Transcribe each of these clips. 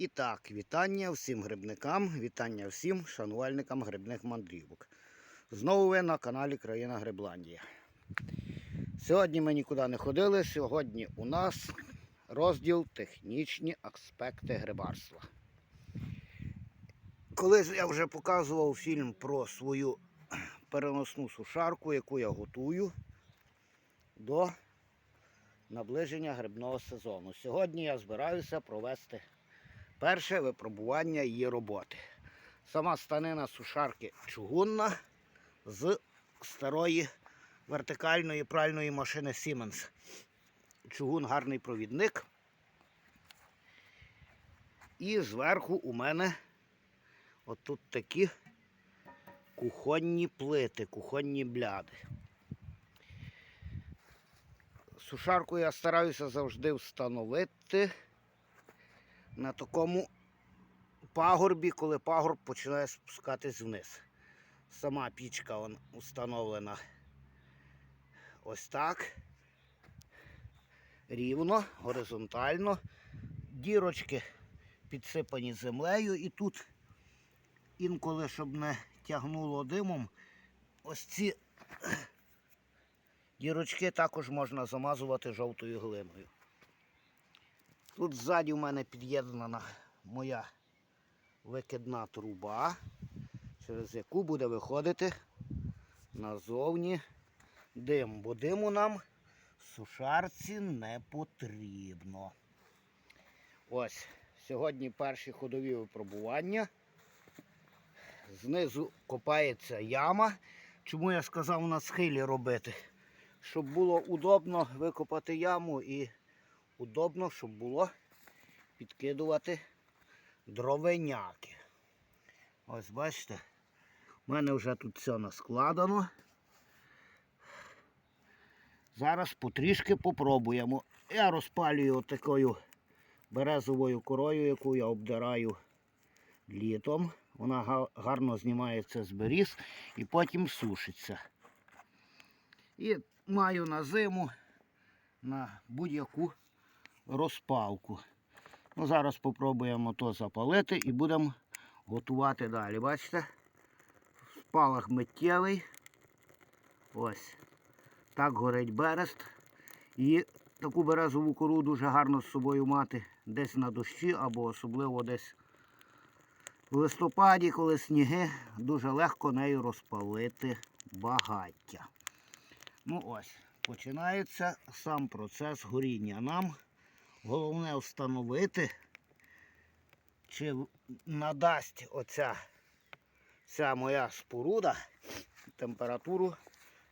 І так, вітання всім грибникам, вітання всім шанувальникам грибних мандрівок. Знову ви на каналі Країна Грибландія. Сьогодні ми нікуди не ходили. Сьогодні у нас розділ технічні аспекти грибарства. Колись я вже показував фільм про свою переносну сушарку, яку я готую до наближення грибного сезону. Сьогодні я збираюся провести перше випробування її роботи. Сама станина сушарки чугунна з старої вертикальної пральної машини Siemens. Чугун гарний провідник. І зверху у мене отут такі кухонні плити, кухонні бляди. Сушарку я стараюся завжди встановити на такому пагорбі, коли пагорб починає спускатись вниз. Сама пічка вон, установлена ось так. Рівно, горизонтально. Дірочки підсипані землею і тут інколи, щоб не тягнуло димом, ось ці дірочки також можна замазувати жовтою глиною. Тут ззаді в мене під'єднана моя викидна труба, через яку буде виходити назовні дим, бо диму нам в сушарці не потрібно. Ось, сьогодні перші ходові випробування. Знизу копається яма. Чому я сказав на схилі робити? Щоб було удобно викопати яму і удобно, щоб було підкидувати дровеняки. Ось бачите, у мене вже тут все наскладено. Зараз потрішки попробуємо. Я розпалюю такою березовою корою, яку я обдираю літом. Вона гарно знімається з беріз і потім сушиться. І маю на зиму на будь-яку розпалку. Ну, зараз спробуємо то запалити і будемо готувати далі. Бачите? Спалах миттєвий. Ось. Так горить берест. І таку березову кору дуже гарно з собою мати десь на дощі або особливо десь в листопаді, коли сніги, дуже легко нею розпалити багаття. Ну ось, починається сам процес горіння. Нам головне встановити, чи надасть оця ця моя споруда температуру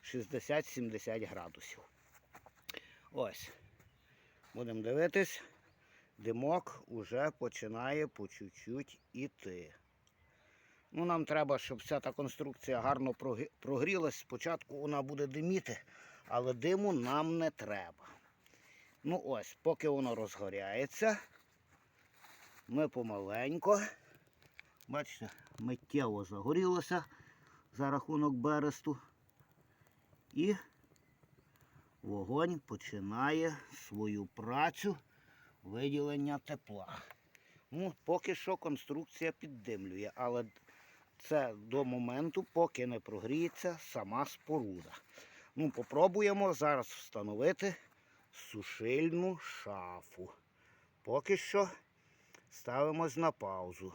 60-70 градусів. Ось. Будемо дивитись. Димок уже починає по чуть-чуть іти. Ну, нам треба, щоб вся та конструкція гарно прогрілась. Спочатку вона буде диміти, але диму нам не треба. Ну ось, поки воно розгоряється, ми помаленько, бачите, миттєво загорілося за рахунок бересту. І вогонь починає свою працю виділення тепла. Ну, поки що конструкція піддимлює, але це до моменту, поки не прогріється сама споруда. Ну, попробуємо зараз встановити сушильну шафу. Поки що ставимось на паузу.